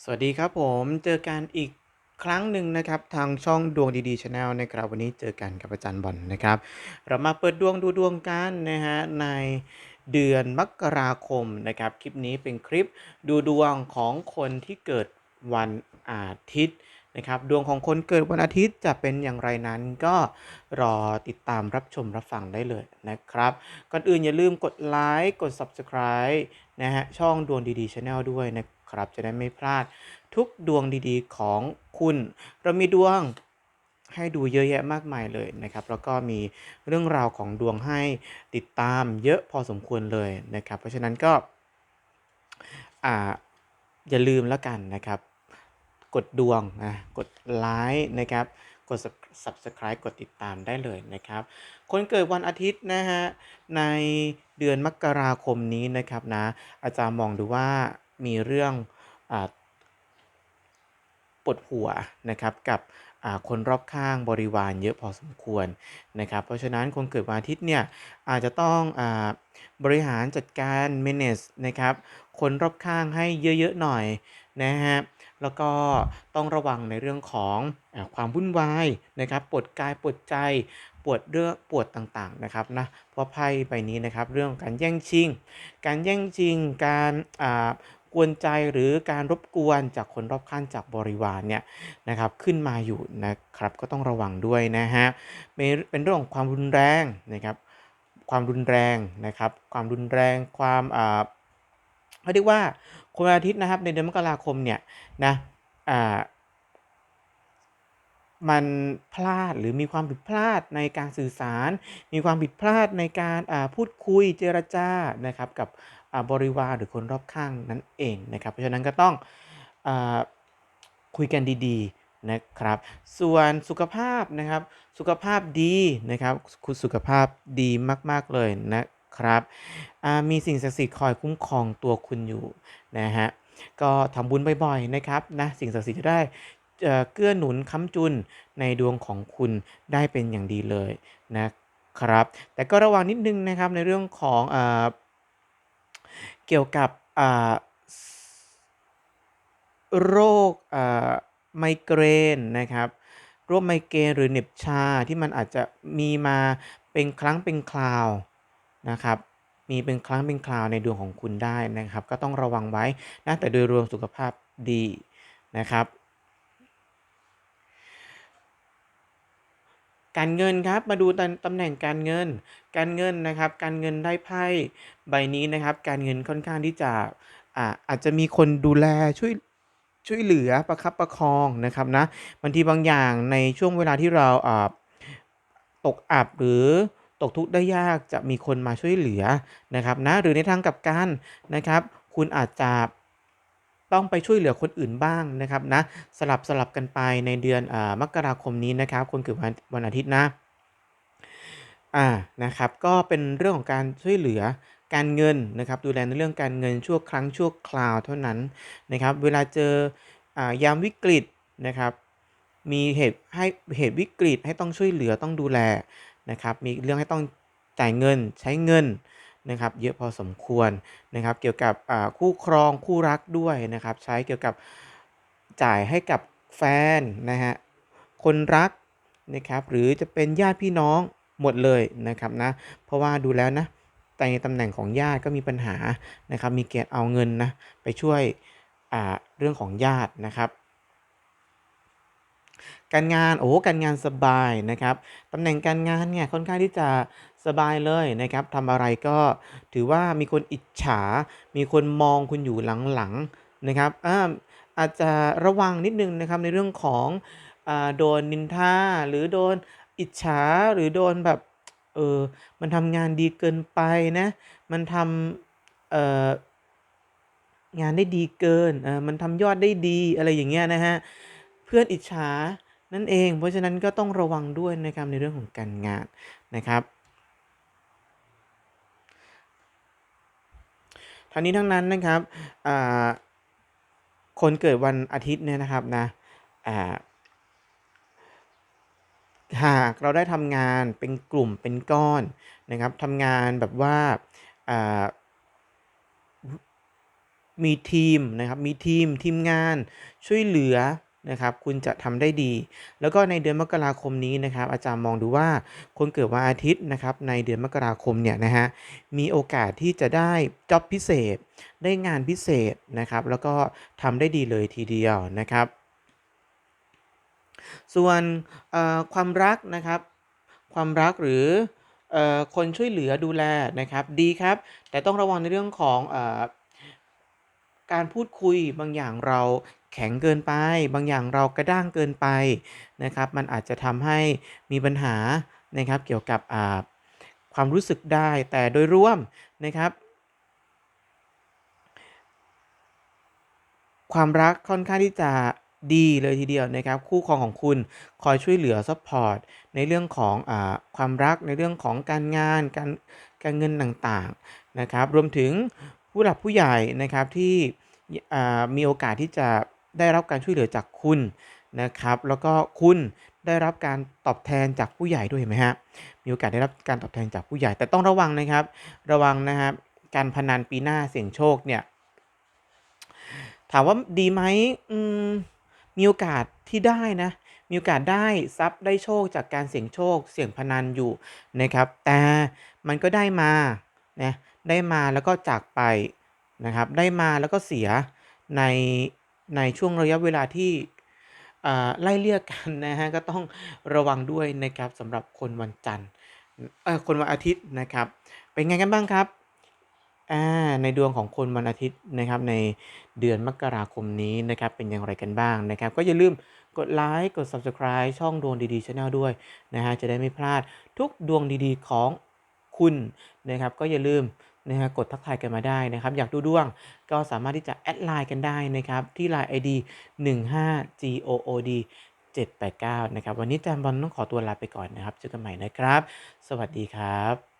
สวัสดีครับผมเจอกันอีกครั้งหนึ่งนะครับทางช่องดวงดีๆชาแนลนะครับ วันนี้เจอกันกับอาจารย์บอลนะครับ เรามาเปิดดวงดูดวงกันนะฮะในเดือนมกราคมนะครับ คลิปนี้เป็นคลิปดูดวงของคนที่เกิดวันอาทิตย์นะครับดวงของคนเกิดวันอาทิตย์จะเป็นอย่างไรนั้นก็รอติดตามรับชมรับฟังได้เลยนะครับ ก่อนอื่นอย่าลืมกดไลค์กด Subscribe นะฮะช่องดวงดีๆชาแนลด้วยนะครับ ครับ จะได้ไม่พลาดทุกดวงดีๆของคุณ เรามีดวงให้ดูเยอะแยะมากมายเลยนะครับ แล้วก็มีเรื่องราวของดวงให้ติดตามเยอะพอสมควรเลยนะครับ เพราะฉะนั้นก็อ่าอย่าลืมแล้วกันนะครับ กดดวงนะกดไลค์นะครับ กด subscribe กดติดตามได้เลยนะครับ คนเกิดวันอาทิตย์นะฮะในเดือนมกราคมนี้นะครับนะอาจารย์มองดูว่า มีเรื่องอปวดหัวนะครับกับคนรอบข้างบริวารเยอะพอสมควรนะครับเพราะฉะนั้นคนเกิดวันอาทิตย์เนี่ยอาจจะต้องอบริหารจัดการ manage นะครับคนรอบข้างให้เยอะๆหน่อยนะฮะแล้วก็ต้องระวังในเรื่องของอความวุ่นวายนะครับปวดกายปวดใจปวดเรื่องปวดต่างๆนะครับนะเพราะไพ่ใบนี้นะครับเรื่องการแย่งชิง การแย่งชิงการ กวนใจหรือการรบกวนจากคนรอบข้างจากบริวารเนี่ยนะครับขึ้นมาอยู่นะครับก็ต้องระวังด้วยนะฮะเป็นเรื่องของความรุนแรงนะครับความรุนแรงนะครับความรุนแรงความอ่าเขาเรียกว่าคนอาทิตย์นะครับในเดือนมกราคมเนี่ยนะอ่ามันพลาดหรือมีความผิดพลาดในการสื่อสาร มีความผิดพลาดในการอ่าพูดคุยเจรจานะครับกับ บริวารหรือคนรอบข้างนั่นเองนะครับ เพราะฉะนั้นก็ต้องอคุยกันดีๆนะครับ ส่วนสุขภาพนะครับ สุขภาพดีนะครับคุณสุขภาพดีมากๆเลยนะครับมีสิ่งศักดิ์สิทธิ์คอยคุ้มครองตัวคุณอยู่นะฮะก็ทำบุญบ่อยๆนะครับนะสิ่งศักดิ์สิทธิ์จะได้เเกื้อหนุนค้ำจุนในดวงของคุณได้เป็นอย่างดีเลยนะครับ แต่ก็ระวังนิดนึงนะครับในเรื่องของ เกี่ยวกับโรคไมเกรนนะครับโรคไมเกรนหรือเหน็บชาที่มันอาจจะมีมาเป็นครั้งเป็นคราวนะครับมีเป็นครั้งเป็นคราวในดวงของคุณได้นะครับ ก็ต้องระวังไว้นะแต่โดยรวมสุขภาพดีนะครับ การเงินครับมาดูตำตำแหน่งการเงิน การเงินนะครับ การเงินได้ไพ่ใบนี้นะครับ การเงินค่อนข้างที่จะอ่าอาจจะมีคนดูแลช่วยช่วยเหลือประคับประคองนะครับนะบางทีบางอย่างในช่วงเวลาที่เราอ่าตกอับหรือตกทุกข์ได้ยากจะมีคนมาช่วยเหลือนะครับนะหรือในทางกลับกันนะครับ คุณอาจจะ ต้องไปช่วยเหลือคนอื่นบ้างนะครับนะสลับสลับกันไปในเดือนอมกราคมนี้นะครับ คนเกิดวันวันอาทิตย์นะอ่านะครับก็เป็นเรื่องของการช่วยเหลือการเงินนะครับ ดูแลในเรื่องการเงินชั่วครั้งชั่วคราวเท่านั้นนะครับ เวลาเจออยามวิกฤตนะครับมีเหตุให้เหตุวิกฤตให้ต้องช่วยเหลือต้องดูแลนะครับ มีเรื่องให้ต้องจ่ายเงินใช้เงิน นะครับเยอะพอสมควรนะครับ เกี่ยวกับคู่ครองคู่รักด้วยนะครับ ใช้เกี่ยวกับจ่ายให้กับแฟนนะฮะคนรักนะครับหรือจะเป็นญาติพี่น้องหมดเลยนะครับนะเพราะว่าดูแล้วนะแต่ในตำแหน่งของญาติก็มีปัญหานะครับ มีเกณฑ์เอาเงินนะไปช่วยเรื่องของญาตินะครับ การงานโอ้การงานสบายนะครับตำแหน่งการงานเนี่ยค่อนข้างที่จะ สบายเลยนะครับทำอะไรก็ถือว่ามีคนอิจฉา มีคนมองคุณอยู่หลังๆนะครับอาอาจจะระวังนิดนึงนะครับในเรื่องของอโดนนินทาหรือโดนอิจฉาหรือโดนแบบเออมันทำงานดีเกินไปนะมันทำเอองานได้ดีเกินเออมันทำยอดได้ดีอะไรอย่างเงี้ยนะฮะเพื่อนอิจฉานั่นเอง เพราะฉะนั้นก็ต้องระวังด้วยนะครับในเรื่องของการงานนะครับ ทั้งนี้ทั้งนั้นนะครับคนเกิดวันอาทิตย์เนี่ยนะครับนะหากเราได้ทำงานเป็นกลุ่มเป็นก้อนนะครับทำงานแบบว่าอ่ามีทีมนะครับมีทีมทีมงานช่วยเหลือ นะครับคุณจะทำได้ดี แล้วก็ในเดือนมกราคมนี้นะครับ อาจารย์มองดูว่าคนเกิดวันอาทิตย์นะครับในเดือนมกราคมเนี่ยนะฮะมีโอกาสที่จะได้จ็อบพิเศษ ได้งานพิเศษนะครับ แล้วก็ทำได้ดีเลยทีเดียวนะครับ ส่วนความรักนะครับ ความรักหรืออคนช่วยเหลือดูแลนะครับดีครับ แต่ต้องระวังในเรื่องของอการพูดคุยบางอย่างเรา แข็งเกินไป บางอย่างเรากระด้างเกินไปนะครับ มันอาจจะทำให้มีปัญหานะครับเกี่ยวกับความรู้สึกได้ แต่โดยรวมนะครับ ความรักค่อนข้างที่จะดีเลยทีเดียวนะครับ คู่ครองของคุณคอยช่วยเหลือซัพพอร์ตในเรื่องของอความรักในเรื่องของการงานการการเงินต่างๆนะครับ รวมถึงผู้หลักผู้ใหญ่นะครับที่มีโอกาสที่จะ ได้รับการช่วยเหลือจากคุณนะครับ แล้วก็คุณได้รับการตอบแทนจากผู้ใหญ่ด้วยเห็นไหมฮะมีโอกาสได้รับการตอบแทนจากผู้ใหญ่ แต่ต้องระวังนะครับ ระวังนะครับการพนันปีหน้าเสี่ยงโชคเนี่ยถามว่าดีไหมมมีโอกาสที่ได้นะ มีโอกาสได้ทรัพย์ได้โชคจากการเสี่ยงโชค เสี่ยงพนันอยู่นะครับ แต่มันก็ได้มานะได้มาแล้วก็จากไปนะครับ ได้มาแล้วก็เสียใน ในช่วงระยะเวลาที่ไล่เลี่ยกันนะฮะก็ต้องระวังด้วยนะครับสำหรับคนวันจันทร์เออคนวันอาทิตย์นะครับ เป็นไงกันบ้างครับอ่าในดวงของคนวันอาทิตย์นะครับในเดือนมกราคมนี้นะครับเป็นอย่างไรกันบ้างนะครับ ก็อย่าลืมกดไลค์กด Subscribe ช่องดวงดีๆชาแนลด้วยนะฮะจะได้ไม่พลาดทุกดวงดีๆของคุณนะครับ ก็อย่าลืม นะฮะกดทักทายกันมาได้นะครับ อยากดูดวงก็สามารถที่จะแอดไลน์กันได้นะครับ ที่ไลน์ ID 15 GOOD 789 นะครับ วันนี้อาจารย์บอลต้องขอตัวลาไปก่อนนะครับ เจอกันใหม่นะครับ สวัสดีครับ